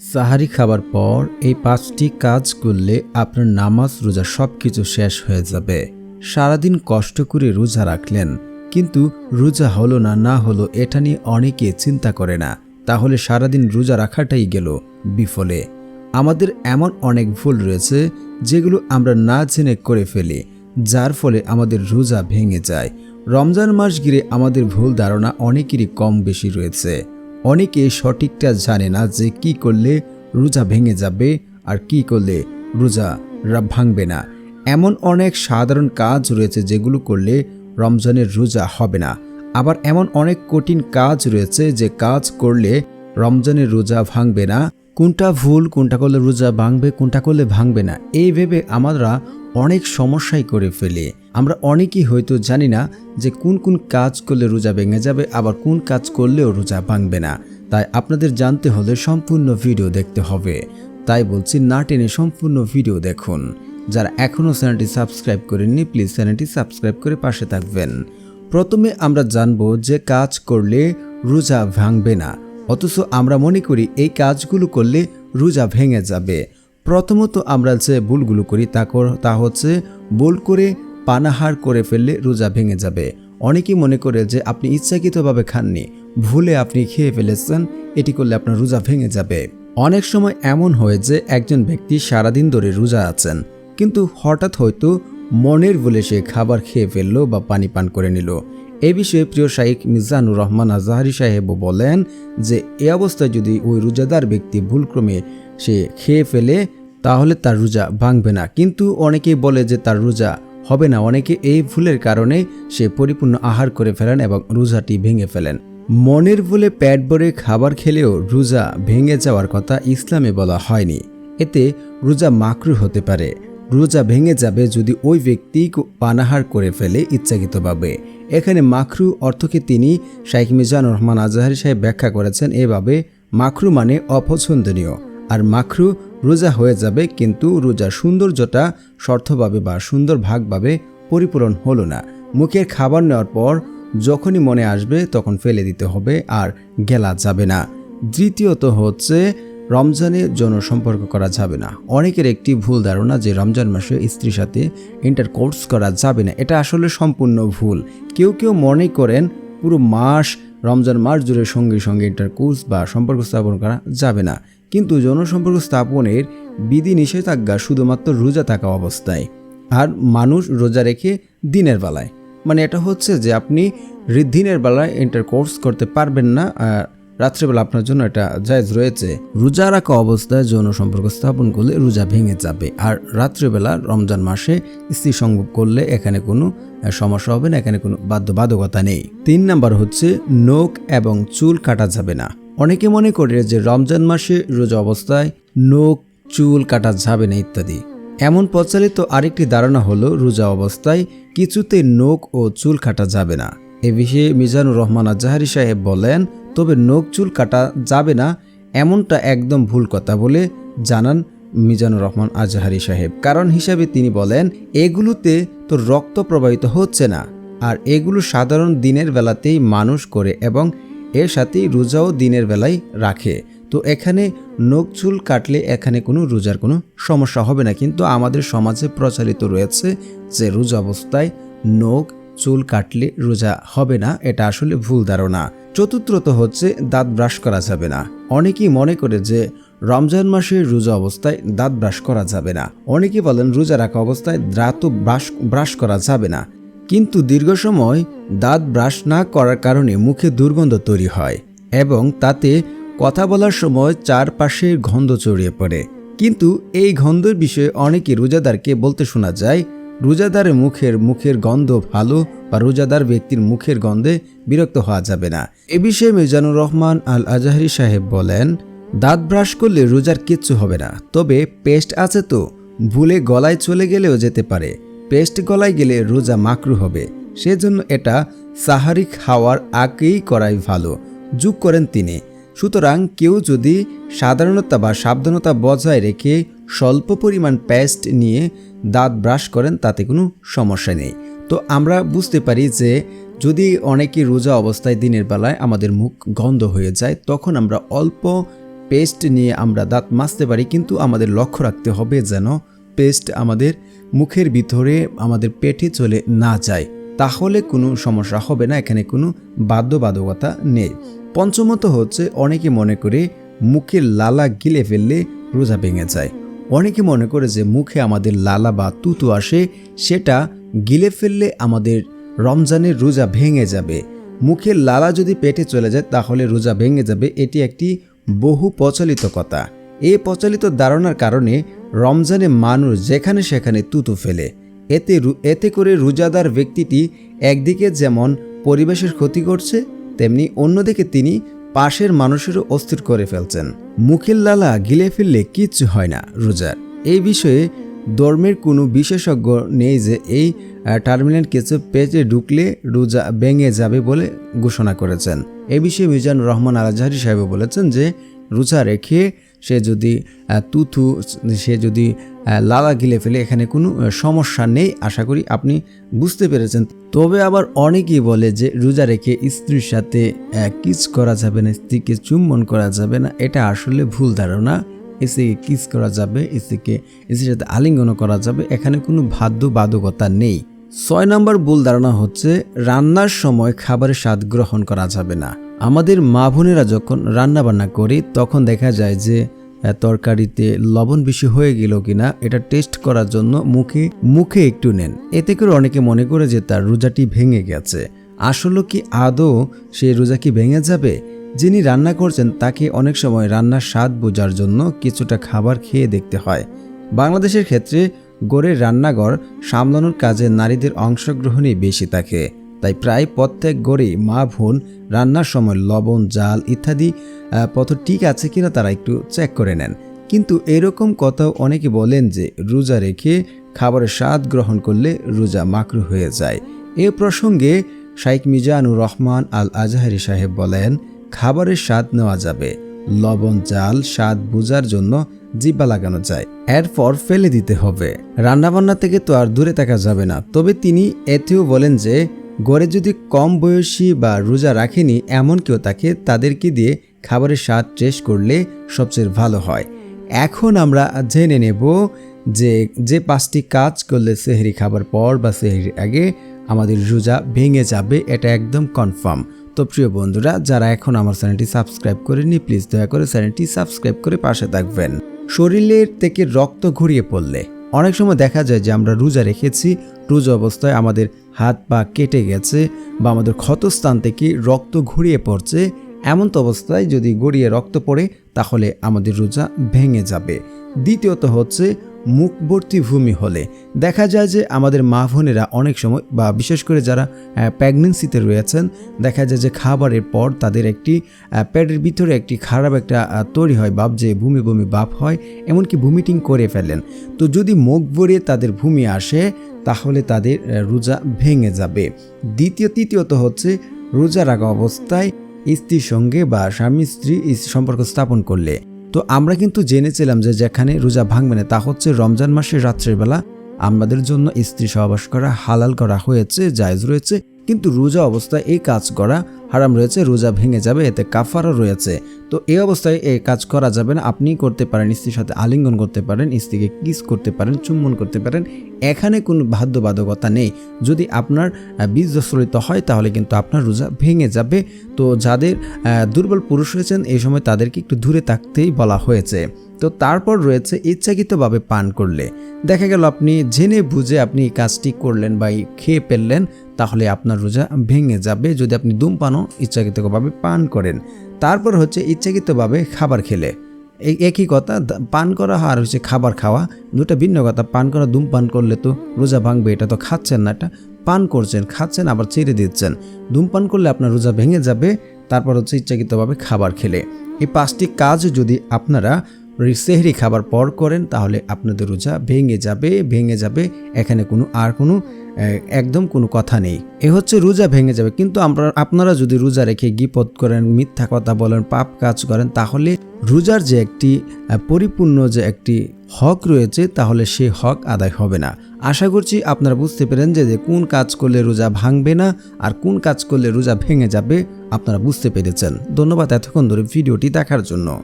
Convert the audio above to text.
সাহারি খাবার পর এই পাঁচটি কাজ করলে আপনার নামাজ, রোজা সব কিছু শেষ হয়ে যাবে। সারাদিন কষ্ট করে রোজা রাখলেন, কিন্তু রোজা হলো না না হলো এটা নিয়ে অনেকে চিন্তা করে না। তাহলে সারাদিন রোজা রাখাটাই গেল বিফলে। আমাদের এমন অনেক ভুল রয়েছে, যেগুলো আমরা না জেনে করে ফেলি, যার ফলে আমাদের রোজা ভেঙে যায়। রমজান মাস ঘিরে আমাদের ভুল ধারণা অনেকেরই কম বেশি রয়েছে। অনেকে সঠিকটা জানে না যে কি করলে রোজা ভেঙে যাবে আর কি করলে রোজা ভাঙবে না। এমন অনেক সাধারণ কাজ রয়েছে যেগুলো করলে রমজানের রোজা হবে না। আবার এমন অনেক কঠিন কাজ রয়েছে যে কাজ করলে রমজানের রোজা ভাঙবে না। কোনটা ভুল, কোনটা করলে রোজা ভাঙবে, কোনটা করলে ভাঙবে না, এই ভেবে আমরা অনেক সমস্যাই করে ফেলি। আমরা অনেকেই হয়তো জানি না যে কোন কোন কাজ করলে রোজা ভেঙে যাবে, আবার কোন কাজ করলেও রোজা ভাঙবে না। তাই আপনাদের জানতে হলে সম্পূর্ণ ভিডিও দেখতে হবে। তাই বলছি, না টেনে সম্পূর্ণ ভিডিও দেখুন। যারা এখনও চ্যানেলটি সাবস্ক্রাইব করেননি, প্লিজ চ্যানেলটি সাবস্ক্রাইব করে পাশে থাকবেন। প্রথমে আমরা জানব যে কাজ করলে রোজা ভাঙবে না, অথচ আমরা মনে করি এই কাজগুলো করলে রোজা ভেঙে যাবে। প্রথমত আমরা যে ভুলগুলো করি তা তা হচ্ছে ভুল করে পানাহার করে ফেললে রোজা ভেঙে যাবে। অনেকেই মনে করে যে আপনি ইচ্ছাকৃতভাবে খাননি, ভুলে আপনি খেয়ে ফেলেছেন, এটি করলে আপনার রোজা ভেঙে যাবে। অনেক সময় এমন হয় যে একজন ব্যক্তি সারাদিন ধরে রোজা আছেন, কিন্তু হঠাৎ হয়তো মনের বলে সে খাবার খেয়ে ফেলল বা পানি পান করে নিল। এ বিষয়ে প্রিয় শাইখ মিজানুর রহমান আজাহারি সাহেবও বলেন যে, এ অবস্থায় যদি ওই রোজাদার ব্যক্তি ভুলক্রমে সে খেয়ে ফেলে, তাহলে তার রোজা ভাঙবে না। কিন্তু অনেকেই বলে যে তার রোজা হবে না। অনেকে এই ভুলের কারণে সে পরিপূর্ণ আহার করে ফেলেন এবং রোজাটি ভেঙে ফেলেন। মনের ভুলে পেট ভরে খাবার খেলেও রোজা ভেঙে যাওয়ার কথা ইসলামে বলা হয়নি। এতে রোজা মাকরু হতে পারে। রোজা ভেঙে যাবে যদি ওই ব্যক্তি পানাহার করে ফেলে ইচ্ছাকৃতভাবে। এখানে মাখরু অর্থকে তিনি শাইখ মিজানুর রহমান আজহারি সাহেব ব্যাখ্যা করেছেন এভাবে মাখরু মানে অপছন্দনীয়। আর মাখরু রোজা হয়ে যাবে, কিন্তু রোজার সৌন্দর্যটা শর্তভাবে বা সুন্দর ভাগভাবে পরিপূরণ হলো না। মুখের খাবার নেওয়ার পর যখনই মনে আসবে তখন ফেলে দিতে হবে আর গেলা যাবে না। দ্বিতীয়ত হচ্ছে রমজানে যৌন সম্পর্ক করা যাবে না। অনেকের একটি ভুল ধারণা যে রমজান মাসে স্ত্রীর সাথে ইন্টারকোর্স করা যাবে না, এটা আসলে সম্পূর্ণ ভুল। কেউ কেউ মনে করেন পুরো মাস, রমজান মাস জুড়ে সঙ্গে সঙ্গে ইন্টারকোর্স বা সম্পর্ক স্থাপন করা যাবে না। কিন্তু যৌন সম্পর্ক স্থাপনের বিধি নিষেধাজ্ঞা শুধুমাত্র রোজা থাকা অবস্থায়। আর মানুষ রোজা রেখে দিনের বেলায়। মানে এটা হচ্ছে যে আপনি দিনের বেলায় ইন্টারকোর্স করতে পারবেন না, আর রাত্রেবেলা আপনার জন্য এটা জায়জ রয়েছে। রোজা রাখা অবস্থায় যৌন সম্পর্ক স্থাপন করলে রোজা ভেঙে যাবে। আর রাত্রেবেলা রমজান মাসে স্ত্রী সংভব করলে এখানে কোনো সমস্যা হবে না, এখানে কোনো বাধ্যবাধকতা নেই। তিন নাম্বার হচ্ছে, নখ এবং চুল কাটা যাবে না। অনেকে মনে করে যে রমজান মাসে রোজা অবস্থায় নখ, চুল, কাটা যাবে না ইত্যাদি। এমন প্রচলিত আরেকটি ধারণা হলো রোজা অবস্থায় কিছুতে নখ ও চুল কাটা যাবে না। এ বিষয়ে মিজানুর রহমান আজাহারি সাহেব বলেন, তবে নখ, চুল কাটা যাবে না এমনটা একদম ভুল কথা বলে জানান মিজানুর রহমান আজহারি সাহেব। কারণ হিসাবে তিনি বলেন, এগুলোতে তো রক্ত প্রবাহিত হচ্ছে না। আর এগুলো সাধারণ দিনের বেলাতেই মানুষ করে এবং এর সাথেই রোজাও দিনের বেলায় রাখে। তো এখানে নখ চুল কাটলে এখানে কোনো রোজার কোনো সমস্যা হবে না। কিন্তু আমাদের সমাজে প্রচলিত রয়েছে যে রোজা অবস্থায় নখ চুল কাটলে রোজা হবে না, এটা আসলে ভুল ধারণা। চতুর্থত হচ্ছে দাঁত ব্রাশ করা যাবে না। অনেকেই মনে করে যে রমজান মাসে রোজা অবস্থায় দাঁত ব্রাশ করা যাবে না। অনেকে বলেন রোজা রাখা অবস্থায় দাঁতও ব্রাশ ব্রাশ করা যাবে না। কিন্তু দীর্ঘ সময় দাঁত ব্রাশ না করার কারণে মুখে দুর্গন্ধ তৈরি হয় এবং তাতে কথা বলার সময় চারপাশে গন্ধ ছড়িয়ে পড়ে। কিন্তু এই গন্ধের বিষয়ে অনেকে রোজাদারকে বলতে শোনা যায় রোজাদারের মুখের মুখের গন্ধ ভালো বা রোজাদার ব্যক্তির মুখের গন্ধে বিরক্ত হওয়া যাবে না। এ বিষয়ে মিজানুর রহমান আল আজাহারি সাহেব বলেন, দাঁত ব্রাশ করলে রোজার কিচ্ছু হবে না, তবে পেস্ট আছে তো, ভুলে গলায় চলে গেলেও যেতে পারে। পেস্ট গলায় গেলে রোজা মাকরু হবে। সেজন্য এটা সাহারি খাওয়ার আগেই করাই ভালো। যোগ করেন তিনি। সুতরাং কেউ যদি সাধারণতা বা সাবধানতা বজায় রেখে স্বল্প পরিমাণ পেস্ট নিয়ে দাঁত ব্রাশ করেন, তাতে কোনো সমস্যা নেই। তো আমরা বুঝতে পারি যে যদি অনেকে রোজা অবস্থায় দিনের বেলায় আমাদের মুখ গন্ধ হয়ে যায়, তখন আমরা অল্প পেস্ট নিয়ে আমরা দাঁত মাজতে পারি, কিন্তু আমাদের লক্ষ্য রাখতে হবে যেন পেস্ট আমাদের মুখের ভিতরে আমাদের পেটে চলে না যায়। তাহলে কোনো সমস্যা হবে না, এখানে কোনো বাধ্যবাধকতা নেই। পঞ্চমত হচ্ছে, অনেকে মনে করে মুখে লালা গিলে ফেললে রোজা ভেঙে যায়। অনেকে মনে করে যে মুখে আমাদের লালা বা তুতু আসে, সেটা গিলে ফেললে আমাদের রমজানের রোজা ভেঙে যাবে। মুখের লালা যদি পেটে চলে যায়, তাহলে রোজা ভেঙে যাবে, এটি একটি বহু প্রচলিত কথা। এই প্রচলিত ধারণার কারণে রমজানে মানুষ যেখানে সেখানে তুতু ফেলে। এতে এতে করে রোজাদার ব্যক্তিটি একদিকে যেমন পরিবেশের ক্ষতি করছে, তেমনি অন্যদিকে তিনি পাশের মানুষেরও অস্থির করে ফেলছেন। মুখের লালা গিলে ফেললে কিচ্ছু হয় না রোজার। এই বিষয়ে ধর্মের কোনো বিশেষজ্ঞ নেই যে এই টার্মিনাল কিছু পেজে ঢুকলে রোজা ভেঙে যাবে বলে ঘোষণা করেছেন। এ বিষয়ে মিজানুর রহমান আল আজহারি সাহেব বলেছেন যে, রোজা রেখে সে যদি তুথু সে যদি লালা গিলে ফেলে, এখানে কোনো সমস্যা নেই, আশা করি আপনি বুঝতে পেরেছেন। তবে আবার অনেকেই বলে যে রোজা রেখে স্ত্রীর সাথে কিস করা যাবে না, স্ত্রীকে চুম্বন করা যাবে না, এটা আসলে ভুল ধারণা। স্ত্রীকে কিস করা যাবে, স্ত্রীকে, স্ত্রীর সাথে আলিঙ্গন করা যাবে, এখানে কোনো বাধ্য বাধকতা নেই। ছয় নম্বর ভুল ধারণা হচ্ছে, রান্নার সময় খাবারের স্বাদ গ্রহণ করা যাবে না। আমাদের মা বোনেরা যখন রান্না বান্না করি, তখন দেখা যায় যে তরকারিতে লবণ বেশি হয়ে গেল কিনা, এটা টেস্ট করার জন্য মুখে মুখে একটু নেন। এতে করে অনেকে মনে করে যে, তার রোজাটি ভেঙে গেছে। আসলে কি আদৌ সেই রোজা কি ভেঙে যাবে? যিনি রান্না করছেন, তাকে অনেক সময় রান্নার স্বাদ বোঝার জন্য কিছুটা খাবার খেয়ে দেখতে হয়। বাংলাদেশের ক্ষেত্রে গড়ের রান্নাঘর সামলানোর কাজে নারীদের অংশগ্রহণই বেশি থাকে। তাই প্রায় প্রত্যেক গড়েই মা, বোন, রান্নার সময় লবণ, জাল ইত্যাদি পথ ঠিক আছে কিনা তারা একটু চেক করে নেন। কিন্তু এরকম কথাও অনেকে বলেন যে রোজা রেখে খাবারের স্বাদ গ্রহণ করলে রোজা মাকরু হয়ে যায়। এ প্রসঙ্গে শাইখ মিজানুর রহমান আল আজহারি সাহেব বলেন, খাবারের স্বাদ নেওয়া যাবে। লবণ, জাল, স্বাদ বোঝার জন্য জিব্বা লাগানো যায়। এরপর ফেলে দিতে হবে। রান্নাবান্না থেকে তো আর দূরে থাকা যাবে না। তবে তিনি এতেও বলেন যে গড়ে যদি কম বয়সী বা রোজা রাখেনি এমন কেউ তাকে, তাদেরকে দিয়ে খাবারের স্বাদ টেস্ট করলে সবচেয়ে ভালো হয়। এখন আমরা জেনে নেব যে যে পাঁচটি কাজ করলে সেহরি খাবার পর বা সেহরির আগে আমাদের রোজা ভেঙে যাবে, এটা একদম কনফার্ম। তো প্রিয় বন্ধুরা, যারা এখন আমার চ্যানেলটি সাবস্ক্রাইব করেনি প্লিজ দয়া করে চ্যানেলটি সাবস্ক্রাইব করে পাশে থাকবেন। শরীরের থেকে রক্ত ঘুরিয়ে পড়লে, অনেক সময় দেখা যায় যে আমরা রোজা রেখেছি, রোজা অবস্থায় আমাদের হাত পা কেটে গেছে বা আমাদের ক্ষতস্থান থেকে রক্ত ঘুরিয়ে পড়ছে, এমন তো অবস্থায় যদি গড়িয়ে রক্ত পড়ে, তাহলে আমাদের রোজা ভেঙে যাবে। দ্বিতীয়ত হচ্ছে মুখবর্তী ভূমি হলে। দেখা যায় যে আমাদের মা বোনেরা অনেক সময় বা বিশেষ করে যারা প্রেগনেন্সিতে রয়েছেন, দেখা যায় যে খাবারের পর তাদের একটি পেটের ভিতরে একটি খারাপ একটা তৈরি হয়, বাপ যে ভূমি ভূমি বাপ হয়, এমনকি ভূমিটিং করে ফেলেন। তো যদি মুখ ভরিয়ে তাদের ভূমি আসে, তাহলে তাদের রোজা ভেঙে যাবে। দ্বিতীয়, তৃতীয়ত হচ্ছে রোজা রাখা অবস্থায় স্ত্রীর সঙ্গে বা স্বামী স্ত্রী সম্পর্ক স্থাপন করলে। তো আমরা কিন্তু জেনেছিলাম যে যেখানে রোজা ভাঙবে না, তা হচ্ছে রমজান মাসের রাত্রের বেলা। আমাদের জন্য স্ত্রী সহবাস করা হালাল করা হয়েছে, জায়জ রয়েছে। কিন্তু রোজা অবস্থায় এই কাজ করা হারাম রয়েছে রোজা ভেঙে যাবে এতে কাফারও রয়েছে। তো এই অবস্থায় এই কাজ করা যাবে না আপনি করতে পারেন স্ত্রীর সাথে আলিঙ্গন করতে পারেন স্ত্রীকে কিস করতে পারেন চুম্বন করতে পারেন এখানে কোনো বাধ্যবাধকতা নেই। যদি আপনার আহ, বীজ দশরিত হয় তাহলে কিন্তু আপনার রোজা ভেঙে যাবে। তো যাদের দুর্বল পুরুষ রয়েছেন এই সময় তাদেরকে একটু দূরে থাকতেই বলা হয়েছে। তো তারপর রয়েছে ইচ্ছাকৃতভাবে পান করলে। দেখা গেল আপনি জেনে বুঝে আপনি এই কাজটি করলেন বা খেয়ে ফেললেন তাহলে আপনার রোজা ভেঙে যাবে। যদি আপনি ধূমপানও ইচ্ছাকৃতভাবে পান করেন। তারপর হচ্ছে ইচ্ছাকৃতভাবে খাবার খেলে। এই একই কথা পান করা আর হচ্ছে খাবার খাওয়া দুটা ভিন্ন কথা। পান করা, ধূমপান করলে তো রোজা ভাঙবে, এটা তো খাচ্ছেন না, এটা পান করছেন, খাচ্ছেন, আবার ছেড়ে দিচ্ছেন। ধূমপান করলে আপনার রোজা ভেঙে যাবে, তারপর হচ্ছে ইচ্ছাকৃতভাবে খাবার খেলে। এই পাঁচটি কাজ যদি আপনারা সেহরি খাবার পর করেন, তাহলে আপনাদের রোজা ভেঙে যাবে ভেঙে যাবে। এখানে কোনো আর কোনো একদম কোনো কথা নেই। এ হচ্ছে রোজা ভেঙে যাবে। কিন্তু আমরা, আপনারা যদি রোজা রেখে গিপত করেন, মিথ্যা কথা বলেন, পাপ কাজ করেন, তাহলে রোজার যে একটি পরিপূর্ণ যে একটি হক রয়েছে, তাহলে সেই হক আদায় হবে না। আশা করছি আপনারা বুঝতে পেরেন যে কোন কাজ করলে রোজা ভাঙবে না, আর কোন কাজ করলে রোজা ভেঙে যাবে, আপনারা বুঝতে পেরেছেন। ধন্যবাদ এতক্ষণ ধরে ভিডিওটি দেখার জন্য।